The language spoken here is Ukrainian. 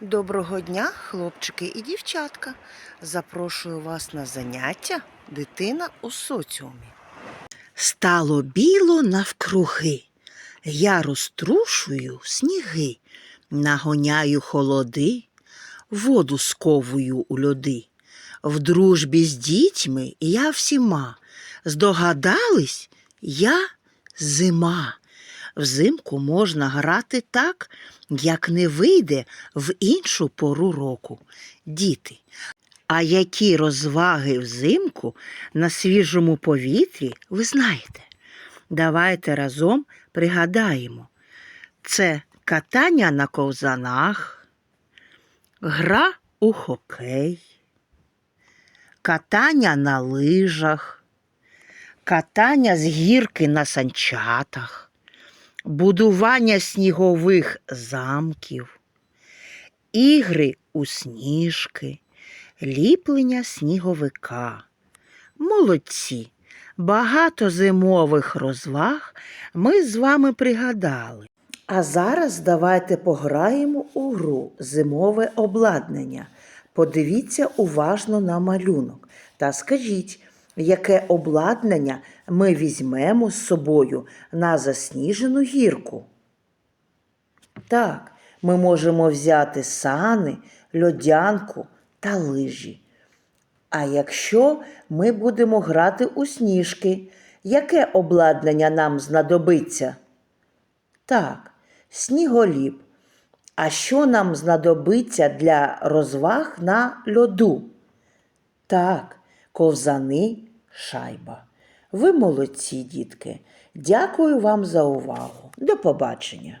Доброго дня, хлопчики і дівчатка. Запрошую вас на заняття Дитина у соціумі. Стало біло навкруги. Я розтрушую сніги, нагоняю холоди, воду сковую у льоди. В дружбі з дітьми я всіма. Здогадались, я зима. Взимку можна грати так, як не вийде в іншу пору року. Діти. А які розваги взимку на свіжому повітрі ви знаєте? Давайте разом пригадаємо. Це катання на ковзанах, гра у хокей, катання на лижах, катання з гірки на санчатах будування снігових замків, ігри у сніжки, ліплення сніговика. Молодці! Багато зимових розваг ми з вами пригадали. А зараз давайте пограємо у гру Зимове обладнання. Подивіться уважно на малюнок та скажіть, яке обладнання ми візьмемо з собою на засніжену гірку. Так, ми можемо взяти сани, льодянку та лижі. А якщо ми будемо грати у сніжки, яке обладнання нам знадобиться? Так, сніголіп. А що нам знадобиться для розваг на льоду? Так, ковзани, шайба. Ви молодці, дітки. Дякую вам за увагу. До побачення.